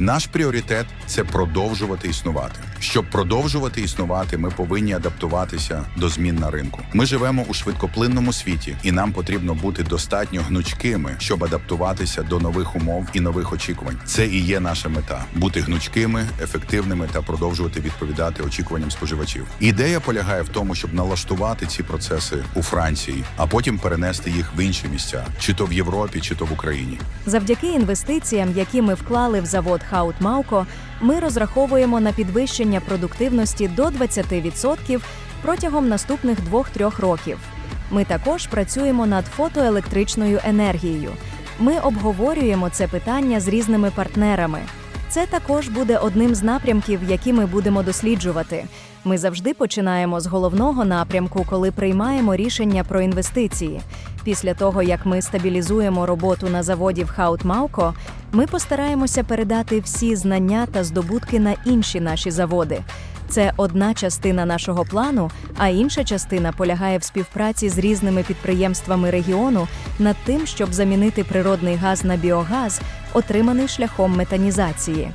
Наш пріоритет це продовжувати існувати. Щоб продовжувати існувати, ми повинні адаптуватися до змін на ринку. Ми живемо у швидкоплинному світі, і нам потрібно бути достатньо гнучкими, щоб адаптуватися до нових умов і нових очікувань. Це і є наша мета бути гнучкими, ефективними та продовжувати відповідати очікуванням споживачів. Ідея полягає в тому, щоб налаштувати ці процеси у Франції, а потім перенести їх в інші місця, чи то в Європі, чи то в Україні. Завдяки інвестиціям, які ми вклали в завод Хаут Мауко, ми розраховуємо на підвищення продуктивності до 20% протягом наступних 2-3 років. Ми також працюємо над фотоелектричною енергією. Ми обговорюємо це питання з різними партнерами. Це також буде одним з напрямків, які ми будемо досліджувати. Ми завжди починаємо з головного напрямку, коли приймаємо рішення про інвестиції. Після того, як ми стабілізуємо роботу на заводі в Хаут-Мауко, ми постараємося передати всі знання та здобутки на інші наші заводи. Це одна частина нашого плану, а інша частина полягає в співпраці з різними підприємствами регіону над тим, щоб замінити природний газ на біогаз, отриманий шляхом метанізації.